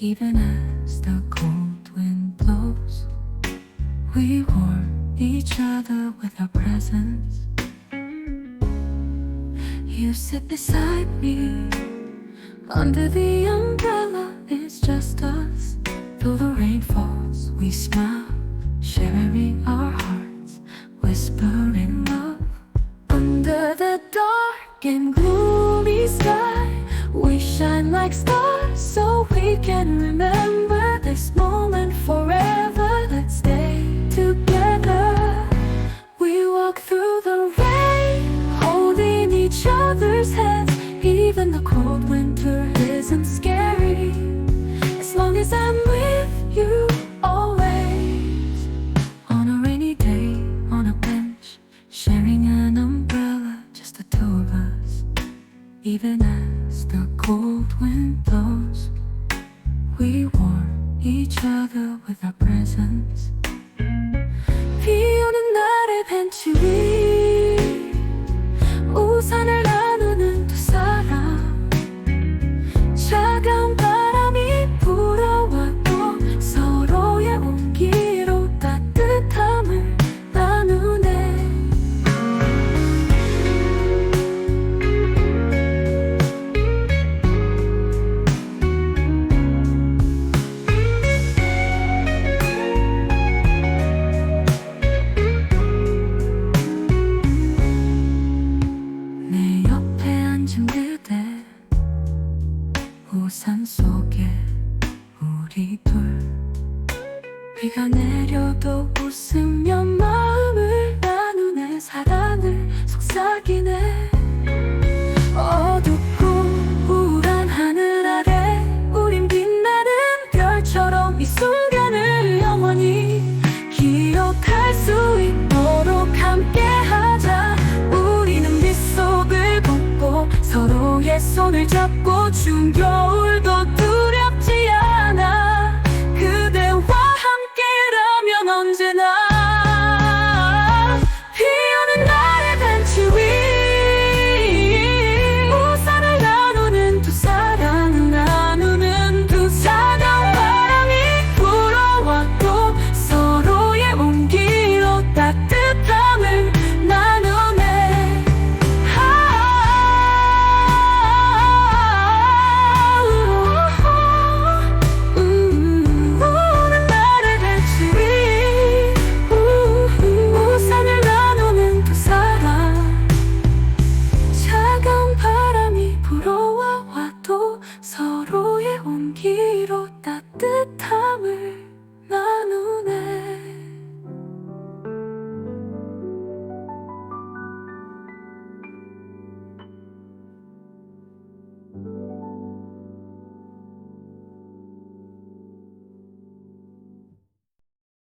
Even as the cold wind blows, we warm each other with our presence. You sit beside me under the umbrella, it's just us. Though the rain falls, we smile, sharing our hearts, whispering love. Under the dark and gloomy sky, we shine like stars so we can remember this moment forever. Let's stay together. We walk through the rain, holding each other's hands. Even the cold winter isn't scary, as long as I'm warm each other with our presence. 비 오는 날의 벤치 위 우산 속에 우리 둘 비가 내려도 웃으며 손을 잡고 준 겨울도 서로의 온기로